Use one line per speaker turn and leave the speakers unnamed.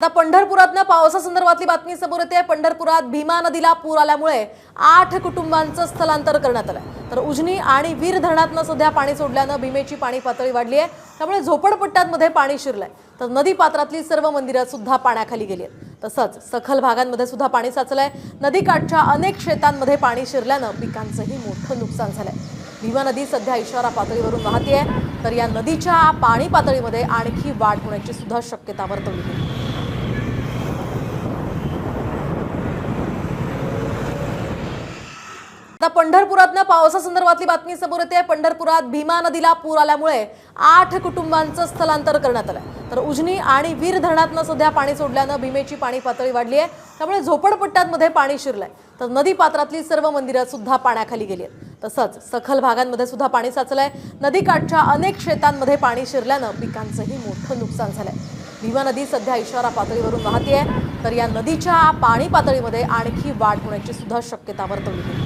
आता पंढरपुरातनं पावसासंदर्भातली बातमी समोर येते. पंढरपुरात भीमा नदीला पूर आल्यामुळे आठ कुटुंबांचं स्थलांतर करण्यात आलं तर उजनी आणि वीर धरणातनं सध्या पाणी सोडल्यानं भीमेची पाणी पातळी वाढली आहे. त्यामुळे झोपडपट्ट्यांमध्ये पाणी शिरलंय. तर नदी पात्रातली सर्व मंदिरं सुद्धा पाण्याखाली गेली आहेत. तसंच सखल भागांमध्ये सुद्धा पाणी साचलंय. नदीकाठच्या अनेक शेतांमध्ये पाणी शिरल्यानं पिकांचंही मोठं नुकसान झालंय. भीमा नदी सध्या इशारा पातळीवरून वाहतीये. तर या नदीच्या पाणी पातळीमध्ये आणखी वाढ होण्याची सुद्धा शक्यता वर्तवली गेली. आता पंढरपुरातनं पावसासंदर्भातली बातमी समोर येते. पंढरपुरात भीमा नदीला पूर आल्यामुळे आठ कुटुंबांचं स्थलांतर करण्यात आलं तर उजनी आणि वीर धरणातनं सध्या पाणी सोडल्यानं भीमेची पाणी पातळी वाढली आहे. त्यामुळे झोपडपट्ट्यांमध्ये पाणी शिरलंय. तर नदी पात्रातली सर्व मंदिरं सुद्धा पाण्याखाली गेली आहेत. तसंच सखल भागांमध्ये सुद्धा पाणी साचलंय. नदीकाठच्या अनेक शेतांमध्ये पाणी शिरल्यानं पिकांचंही मोठं नुकसान झालंय. भीमा नदी सध्या इशारा पातळीवरून वाहतीये. तर या नदीच्या पाणी पातळीमध्ये आणखी वाढ होण्याची सुद्धा शक्यता वर्तवली गेली.